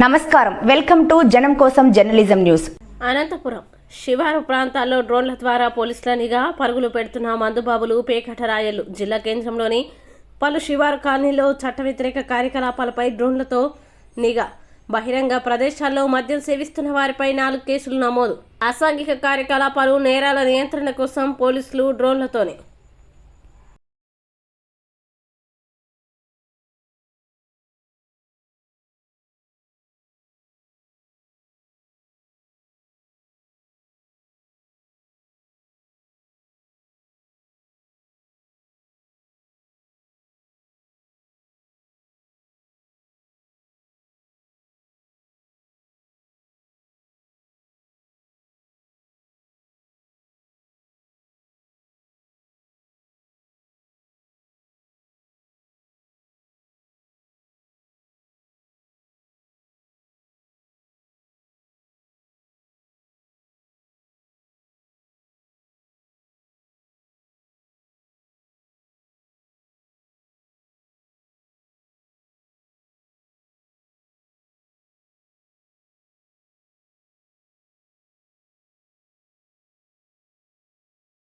నమస్కారం. Welcome to జనం కోసం జర్నలిజం న్యూస్. అనంతపురం శివారు ప్రాంతాల్లో డ్రోన్ల ద్వారా పోలీసుల నిఘా పరుగులు పెడుతున్న మందుబాబులు పేకటరాయలు జిల్లా కేంద్రంలోని పలు శివారు కాలనీలో చట్ట వ్యతిరేక కార్యకలాపాలపై డ్రోన్లతో నిఘా. బహిరంగ ప్రదేశాల్లో మద్యం సేవిస్తున్న వారిపై నాలుగు కేసులు నమోదు. అసాంఘిక కార్యకలాపాలు నేరాల నియంత్రణ కోసం పోలీసులు డ్రోన్లతోనే